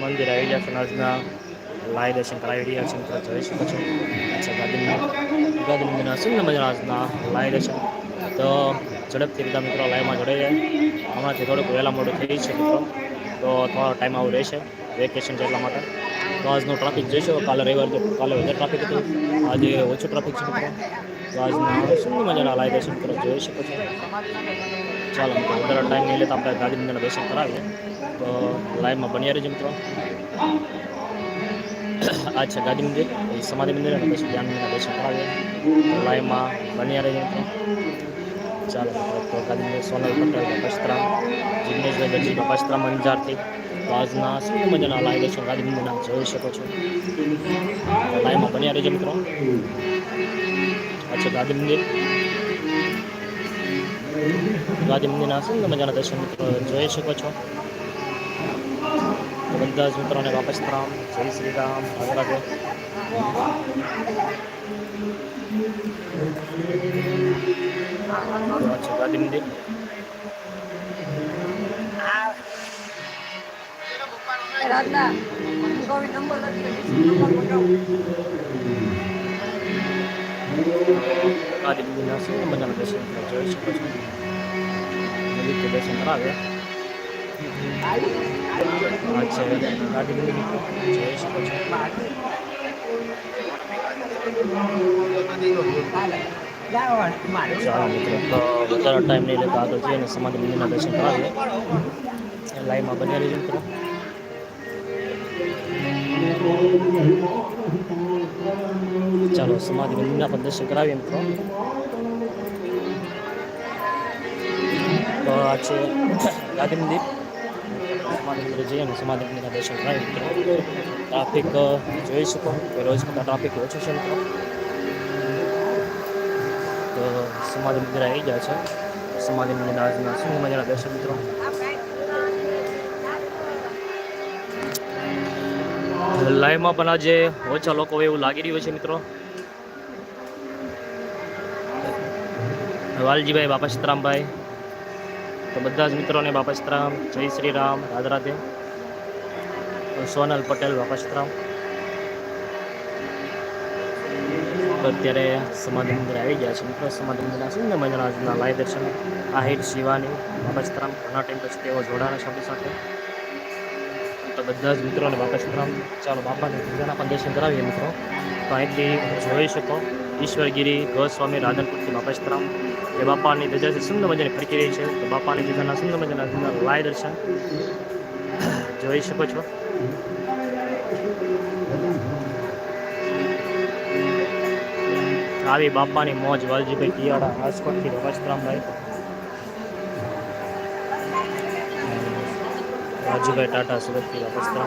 મંદિર આવી ગયા છે આજના લાઈ દર્શન કરાવી રહ્યા છે મિત્રો જોઈ શકો છો. અચ્છા ગાંધી ગાંધી મંદિરના સુંદર મજાના આજના લાઈ દર્શન? તો ઝડપથી બધા મિત્રો લાઈવમાં જોડાઈ જાય. હમણાંથી થોડુંક વહેલા મોડું થઈ છે, મિત્રો. તો થોડો ટાઈમ આવું રહેશે વેકેશન એટલા માટે. તો આજનું ટ્રાફિક જોઈશું કાલે રવિવાર તો કાલે વધારે ટ્રાફિક હતું. આજે ઓછું ટ્રાફિક છે, મિત્રો. તો આજના સુંદર મજાના લાઈ દર્શન કરો, જોઈ શકો છો. ચાલો મિત્રો, વધારે ટાઈમ નહીં લેતા આપણે ગાડીની અંદર દર્શન કરાવીએ. તો લાઈવમાં બન્યા રહેજો મિત્રો. આ છે મંદિર, એ સમાધિ મંદિર અને પછી ધ્યાન મંદિરના દર્શન કરાવીએ. લાઈવમાં બન્યા રહેજો મિત્રો. ચાલો તો ગાંધી સોનલ પટેલ પસ્ત્રામ જિગ્નેશભાઈ ગરજી પસ્ત્રામ અંજારથી. આજના સુંદર મજાના લાઈવ દર્શન ગાંધી મંદિરના જોઈ શકો છો. લાઈવમાં બન્યા રહેજો મિત્રો. અચ્છા છે ગાંધી મંદિર. ગાંધી મંદિરના સુંદર મજાના દર્શન મિત્રો જોઈ શકો છો. બધા જ મિત્રોને વાપસ રામ જય શ્રી રામ. રાધે ગાંધી મંદિર. રાધા, ગોવિંદ નંબર લખી ગાંધી મંદિરના સુંદર મજાના દર્શન જોઈ શકો છો નજીકથી દર્શન કરાવે આ છે મંદિર મિત્રો જોઈ શકો છો ચાલો મિત્રો તો વધારે ટાઈમ નહીં લેતા આગળ જઈએ અને સમાધિ મંદિરના દર્શન કરાવીએ લાઈવમાં બન્યા રહીજો મિત્રો ચાલો, સમાધિ મંદિરના પણ દર્શન કરાવીએ મિત્રો. તો આ છે ગાંધી મંદિર. સમાધિ મંદિર જઈએ અને મંદિરના દર્શન કરાવીએ ટ્રાફિક જોઈ શકો. રોજ કરતાં ટ્રાફિક ઓછું છે તો સમાધિ મંદિર આવી ગયા છે. સમાધિ મંદિરના આજના દર્શન મિત્રો. લાઈવમાં પણ આજે ઓછા લોકો એવું લાગી રહ્યું છે મિત્રો. વાલજીભાઈ બાપા સીતરામભાઈ તો બધા જ મિત્રોને બાપા સીતરામ જય શ્રી રામ, રાધે રાધે. સોનલ પટેલ બાપા સીતરામ તો અત્યારે સમાધિ મંદિર આવી ગયા છે મિત્રો. સમાધિ મંદિરના સુંદર મજાના આજના લાય દર્શન. આહિર, શિવાની બાપા સીતરામ ઘણા ટાઈમ પછી તેઓ જોડાણા આપણી સાથે. તો બધા જ મિત્રોને બાપા સીતરામ ચાલો બાપાને બીજાના પણ દર્શન કરાવીએ મિત્રો. તો અહીંથી જોઈ શકો. ઈશ્વરગીરી, ગોસ્વામી, રાધનપુરથી બાપા સીતરામ એ બાપાની ધજાથી સુંદર મજાની ફરકી રહી છે. તો બાપાની ધજાના સુંદર મજાના સુંદર લાય દર્શન જોઈ શકો છો. આવી બાપાની મોજ વાલજીભાઈ કિયાડા રાજકોટથી બાપા સીતરામભાઈ રાજુભાઈ ટાટા સુરતથી બાપા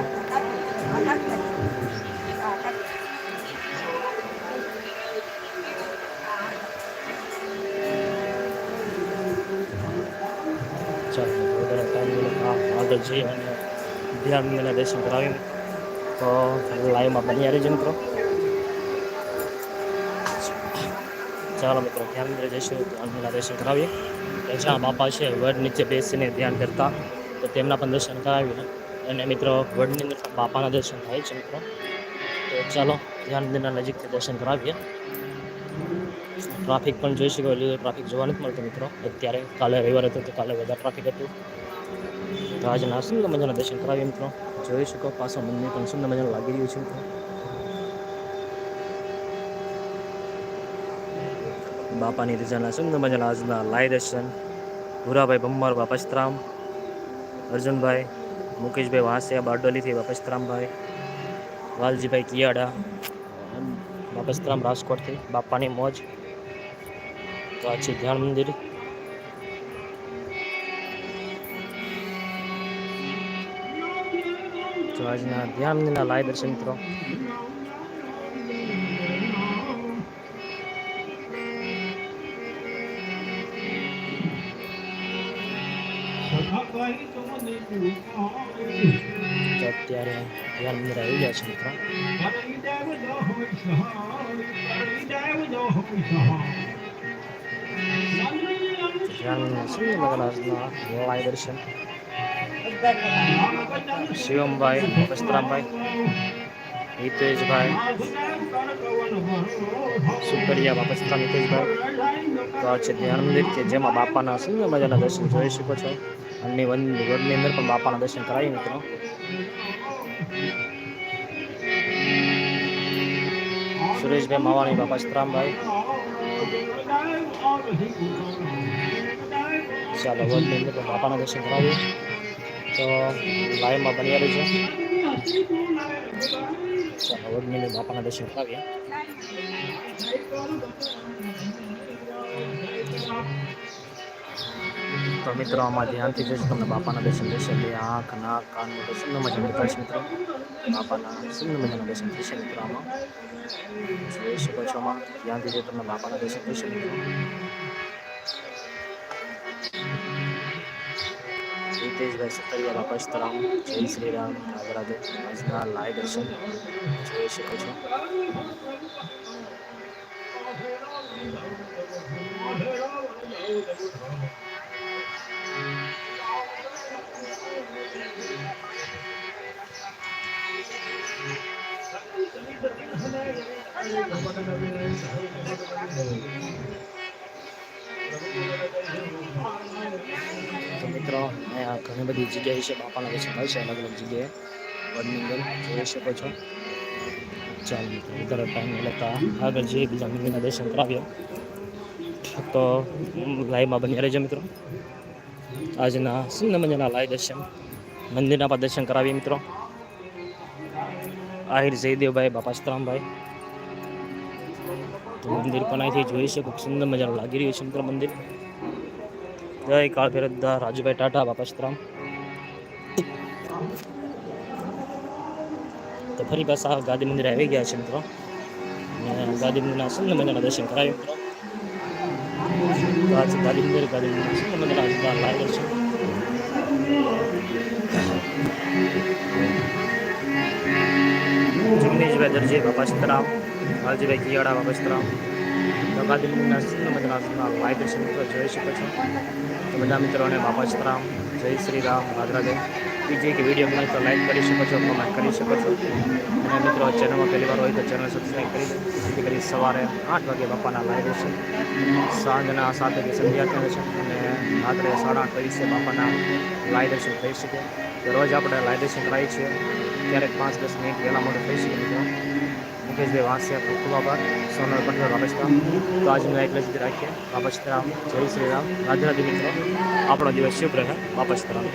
હા અને ધ્યાનના દર્શન કરાવી તો લાઈવમાં બની રહેજો મિત્રો. ચાલો મિત્રો, ધ્યાન અંદર જઈશું. ધ્યાનના દર્શન કરાવીએ. જ્યાં બાપા છે, વડ નીચે બેસીને ધ્યાન કરતા, તો તેમના પણ દર્શન કરાવીએ. અને મિત્રો, વડની અંદર બાપાના દર્શન થાય છે મિત્રો. તો ચાલો, ધ્યાન અંદરના નજીકથી દર્શન કરાવીએ. ટ્રાફિક પણ જોઈ શકો ટ્રાફિક જોવા નથી મળતો મિત્રો. અત્યારે કાલે રવિવાર હતો તો કાલે વધારે ટ્રાફિક હતું. તો આજના સુંદર મજાના દર્શન કરાવીએ મિત્રો. જોઈ શકો પાછો મંદિર પણ સુંદર મજાનું લાગી રહ્યું છે મિત્રો. બાપાની રજાના સુંદર મજાના આજના લાય દર્શન. ભૂરાભાઈ ભમ્મર બાપસ્તરામ અર્જુનભાઈ, મુકેશભાઈ વાંસિયા, બારડોલીથી બાપસ્તરામભાઈ વાલજીભાઈ કિયાડા. બાપસ્તરામ રાજકોટથી. બાપાની મોજ. તો આ છે ધ્યાન મંદિર. આજના ધ્યાનના લાય દર્શન મિત્રો. અત્યારે ધ્યાન મંદિર આવી ગયા છે મિત્રો. ધ્યાન સુંદર લાય દર્શન? શિવમભાઈ, વસ્ત્રામભાઈ, હિતેશભાઈ સુકરિયા બાપસ્ત્રામ હિતેશભાઈ. તો આ છે ધ્યાન મંદિર કે જેમાં બાપાના સુંદર મજાના દર્શન જોઈ શકો છો. અને વન વનની અંદર પણ બાપાના દર્શન કરાવી મિત્રો. સુરેશભાઈ માવાણી બાપસ્ત્રામભાઈ ચાલો વડની અંદર બાપાના દર્શન કરાવીએ. તો લાઈવમાં બની રહી ચાલો વડની બાપાના દર્શન કરાવીએ. તો મિત્રો, આમાં ધ્યાનથી જોજો, તમને બાપાના દર્શન થશે. એટલે આંખ, નાક, કાનનું તો સુંદર મજાનું દેખાશે મિત્રો. બાપાના સુંદર મજાના દર્શન થશે મિત્રો આમાં. જોઈ શકો છો આમાં. ધ્યાનથી જો તમને બાપાના દર્શન થશે મિત્રો. હિતેશભાઈ સત્તરિયા બાપા સીતારામ જય શ્રી રામ રાધે રાધે આજના લાઈવ દર્શન જોઈ શકો છો તો મિત્રો અહીંયા ઘણી બધી જગ્યાએ છે બાપાના દર્શન હોય છે અલગ અલગ જગ્યાએ વડની અંદર જોઈ શકો છો ચાલો મિત્રો વધારે ટાઈમ લેતા આગળ જઈએ બીજા મંદિરના દર્શન કરાવીએ તો લાઈવમાં બન્યા રહેજો મિત્રો આજના સુંદર મજાના લાઈવ દર્શન મંદિરના પણ દર્શન કરાવીએ મિત્રો આહિર જયદેવભાઈ બાપા સીતારામભાઈ તો મંદિર પણ અહીંથી જોઈ શકો સુંદર મજાનું લાગી રહ્યું છે મિત્રો મંદિર જય કાળ ભૈરવદા રાજુભાઈ ટાટા બાપા સીતારામ તો ફરી પાછા ગાંધી મંદિર આવી ગયા છે મિત્રો અને ગાંધી મંદિરના સુંદર મજાના દર્શન કરાવ્યું મિત્રો તો આ છે ગાંધી મંદિર ગાંધી મંદિરના સુંદર મજાના આજના લાગે છે જિગ્નેશભાઈ દરજી બાપા સીતારામ લાલજીભાઈ કિયાડા બાપા સીતારામ આજના લાઈવ દર્શન મિત્રો જોઈ શકો છો તો બધા મિત્રોને બાપા રામ. જય શ્રી રામ. રાધે રાધે બીજી એક વીડિયો મળે તો લાઈક કરી શકો છો, કમેન્ટ કરી શકો છો. અને મિત્રો ચેનલમાં પહેલી વાર હોય તો ચેનલ સબસ્ક્રાઈબ કરી, જેથી કરી સવારે આઠ વાગે બાપાના લાઈવ છે. સાંજના સાત વાગે સંધ્યા થાય છે અને રાત્રે સાડા આઠ વાગે બાપાના લાઈવ દર્શન થઈ શકે. રોજ આપણે લાઈવ દર્શન કરાવીએ છીએ. ક્યારેક પાંચ દસ મિનિટ વહેલા મોડું થઈ શકે મિત્રો. મુકેશભાઈ વાંસિયા ખૂબ ખૂબ આભાર સોનલ પટેલ બાપસ્તરામ તો આજનું એક લક્ષ રાખીએ બાપસ્તરામ જય શ્રી રામ રાધે રાધે મિત્રો આપણો દિવસ શુભ રહે બાપસ્તરામ